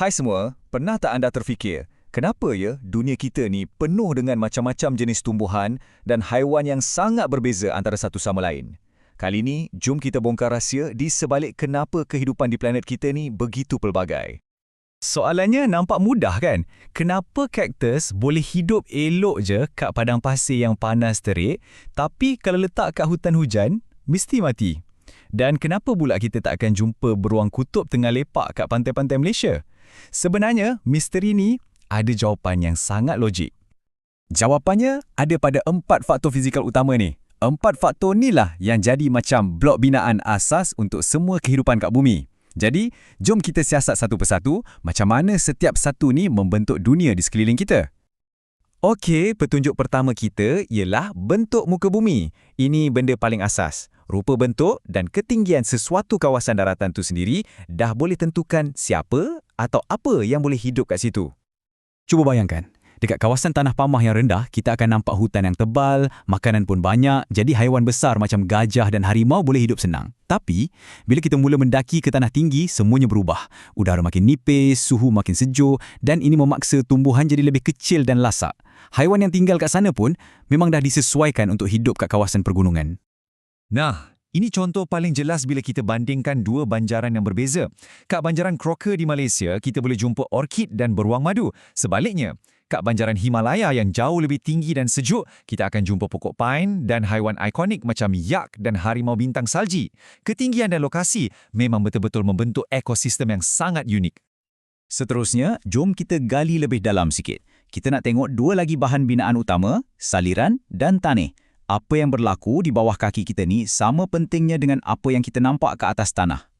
Hai semua, pernah tak anda terfikir, kenapa ya dunia kita ni penuh dengan macam-macam jenis tumbuhan dan haiwan yang sangat berbeza antara satu sama lain? Kali ini, jom kita bongkar rahsia di sebalik kenapa kehidupan di planet kita ni begitu pelbagai. Soalannya nampak mudah kan? Kenapa kaktus boleh hidup elok je kat padang pasir yang panas terik, tapi kalau letak kat hutan hujan, mesti mati? Dan kenapa pula kita tak akan jumpa beruang kutub tengah lepak kat pantai-pantai Malaysia? Sebenarnya, misteri ni ada jawapan yang sangat logik. Jawapannya ada pada empat faktor fizikal utama ni. Empat faktor inilah yang jadi macam blok binaan asas untuk semua kehidupan kat bumi. Jadi, jom kita siasat satu persatu macam mana setiap satu ni membentuk dunia di sekeliling kita. Okey, petunjuk pertama kita ialah bentuk muka bumi. Ini benda paling asas. Rupa bentuk dan ketinggian sesuatu kawasan daratan tu sendiri dah boleh tentukan siapa atau apa yang boleh hidup kat situ. Cuba bayangkan, dekat kawasan tanah pamah yang rendah, kita akan nampak hutan yang tebal, makanan pun banyak, jadi haiwan besar macam gajah dan harimau boleh hidup senang. Tapi, bila kita mula mendaki ke tanah tinggi, semuanya berubah. Udara makin nipis, suhu makin sejuk dan ini memaksa tumbuhan jadi lebih kecil dan lasak. Haiwan yang tinggal kat sana pun memang dah disesuaikan untuk hidup kat kawasan pergunungan. Nah, ini contoh paling jelas bila kita bandingkan dua banjaran yang berbeza. Kat banjaran Crocker di Malaysia, kita boleh jumpa orkid dan beruang madu. Sebaliknya, kat banjaran Himalaya yang jauh lebih tinggi dan sejuk, kita akan jumpa pokok pine dan haiwan ikonik macam yak dan harimau bintang salji. Ketinggian dan lokasi memang betul-betul membentuk ekosistem yang sangat unik. Seterusnya, jom kita gali lebih dalam sikit. Kita nak tengok dua lagi bahan binaan utama, saliran dan tanah apa yang berlaku di bawah kaki kita ni sama pentingnya dengan apa yang kita nampak ke atas tanah.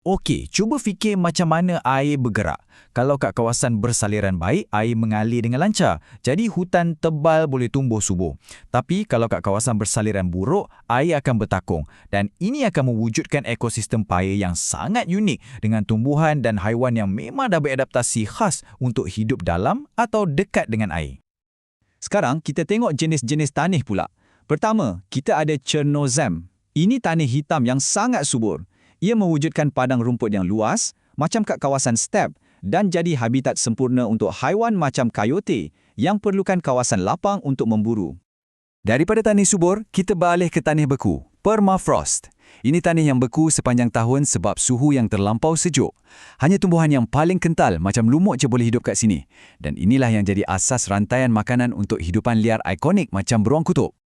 Okey, cuba fikir macam mana air bergerak. Kalau kat kawasan bersaliran baik, air mengalir dengan lancar. Jadi hutan tebal boleh tumbuh subur. Tapi kalau kat kawasan bersaliran buruk, air akan bertakung. Dan ini akan mewujudkan ekosistem paya yang sangat unik dengan tumbuhan dan haiwan yang memang dah beradaptasi khas untuk hidup dalam atau dekat dengan air. Sekarang kita tengok jenis-jenis tanah pula. Pertama, kita ada Chernozem. Ini tanah hitam yang sangat subur. Ia mewujudkan padang rumput yang luas, macam kat kawasan step dan jadi habitat sempurna untuk haiwan macam coyote yang perlukan kawasan lapang untuk memburu. Daripada tanah subur, kita beralih ke tanah beku, permafrost. Ini tanah yang beku sepanjang tahun sebab suhu yang terlampau sejuk. Hanya tumbuhan yang paling kental macam lumut je boleh hidup kat sini. Dan inilah yang jadi asas rantaian makanan untuk hidupan liar ikonik macam beruang kutub.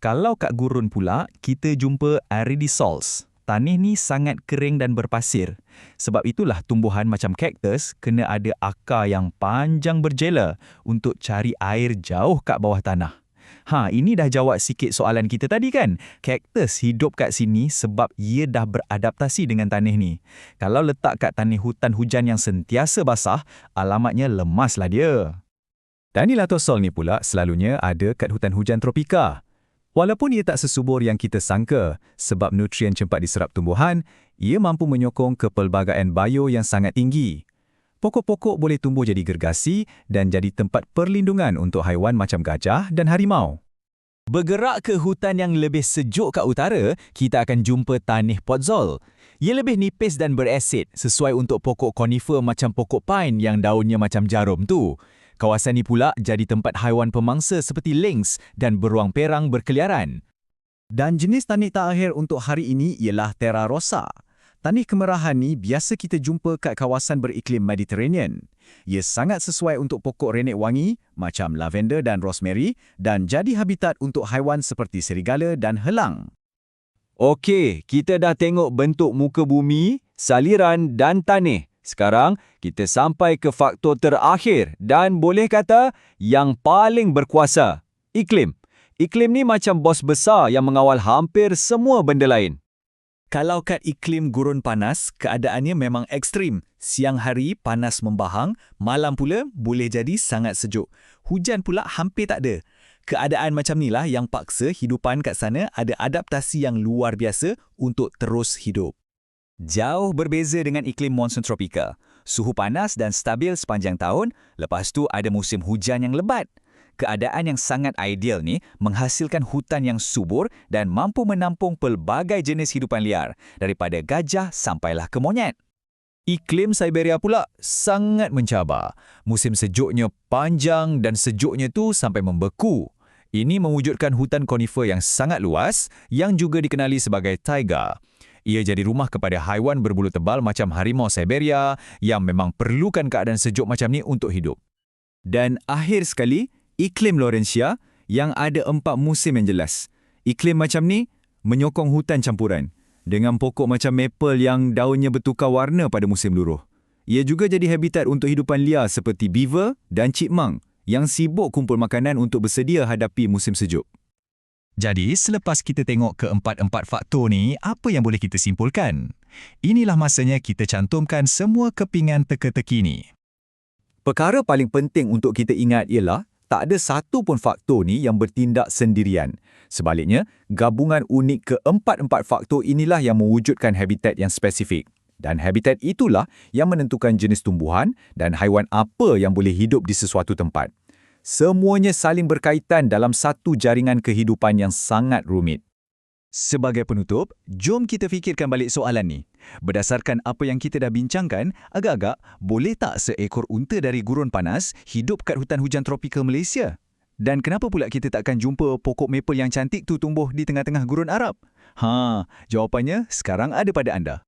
Kalau kat gurun pula, kita jumpa aridisols. Tanah ni sangat kering dan berpasir. Sebab itulah tumbuhan macam kaktus kena ada akar yang panjang berjela untuk cari air jauh kat bawah tanah. Ha, ini dah jawab sikit soalan kita tadi kan? Kaktus hidup kat sini sebab ia dah beradaptasi dengan tanah ni. Kalau letak kat tanah hutan hujan yang sentiasa basah, alamatnya lemaslah dia. Danilatosol ni pula selalunya ada kat hutan hujan tropika. Walaupun ia tak sesubur yang kita sangka sebab nutrien cepat diserap tumbuhan, ia mampu menyokong kepelbagaian bio yang sangat tinggi. Pokok-pokok boleh tumbuh jadi gergasi dan jadi tempat perlindungan untuk haiwan macam gajah dan harimau. Bergerak ke hutan yang lebih sejuk kat utara, kita akan jumpa tanih podzol. Ia lebih nipis dan berasid sesuai untuk pokok konifer macam pokok pine yang daunnya macam jarum tu. Kawasan ini pula jadi tempat haiwan pemangsa seperti lynx dan beruang perang berkeliaran. Dan jenis tanik terakhir untuk hari ini ialah Terra Rosa. Tanik kemerahan ni biasa kita jumpa kat kawasan beriklim Mediterranean. Ia sangat sesuai untuk pokok renek wangi macam lavender dan rosemary dan jadi habitat untuk haiwan seperti serigala dan helang. Okey, kita dah tengok bentuk muka bumi, saliran dan tanah. Sekarang, kita sampai ke faktor terakhir dan boleh kata yang paling berkuasa, iklim. Iklim ni macam bos besar yang mengawal hampir semua benda lain. Kalau kat iklim gurun panas, keadaannya memang ekstrim. Siang hari panas membahang, malam pula boleh jadi sangat sejuk. Hujan pula hampir tak ada. Keadaan macam inilah yang paksa hidupan kat sana ada adaptasi yang luar biasa untuk terus hidup. Jauh berbeza dengan iklim monsun tropika. Suhu panas dan stabil sepanjang tahun, lepas tu ada musim hujan yang lebat. Keadaan yang sangat ideal ni menghasilkan hutan yang subur dan mampu menampung pelbagai jenis hidupan liar, daripada gajah sampailah ke monyet. Iklim Siberia pula sangat mencabar. Musim sejuknya panjang dan sejuknya tu sampai membeku. Ini mewujudkan hutan konifer yang sangat luas yang juga dikenali sebagai taiga. Ia jadi rumah kepada haiwan berbulu tebal macam harimau Siberia yang memang perlukan keadaan sejuk macam ni untuk hidup. Dan akhir sekali, iklim Laurentia yang ada empat musim yang jelas. Iklim macam ni menyokong hutan campuran dengan pokok macam maple yang daunnya bertukar warna pada musim luruh. Ia juga jadi habitat untuk hidupan liar seperti beaver dan chipmunk yang sibuk kumpul makanan untuk bersedia hadapi musim sejuk. Jadi, selepas kita tengok keempat-empat faktor ni, apa yang boleh kita simpulkan? Inilah masanya kita cantumkan semua kepingan teka-teki ni. Perkara paling penting untuk kita ingat ialah tak ada satu pun faktor ni yang bertindak sendirian. Sebaliknya, gabungan unik keempat-empat faktor inilah yang mewujudkan habitat yang spesifik. Dan habitat itulah yang menentukan jenis tumbuhan dan haiwan apa yang boleh hidup di sesuatu tempat. Semuanya saling berkaitan dalam satu jaringan kehidupan yang sangat rumit. Sebagai penutup, jom kita fikirkan balik soalan ni. Berdasarkan apa yang kita dah bincangkan, agak-agak boleh tak seekor unta dari gurun panas hidup kat hutan hujan tropikal Malaysia? Dan kenapa pula kita takkan jumpa pokok maple yang cantik tu tumbuh di tengah-tengah gurun Arab? Ha, jawapannya sekarang ada pada anda.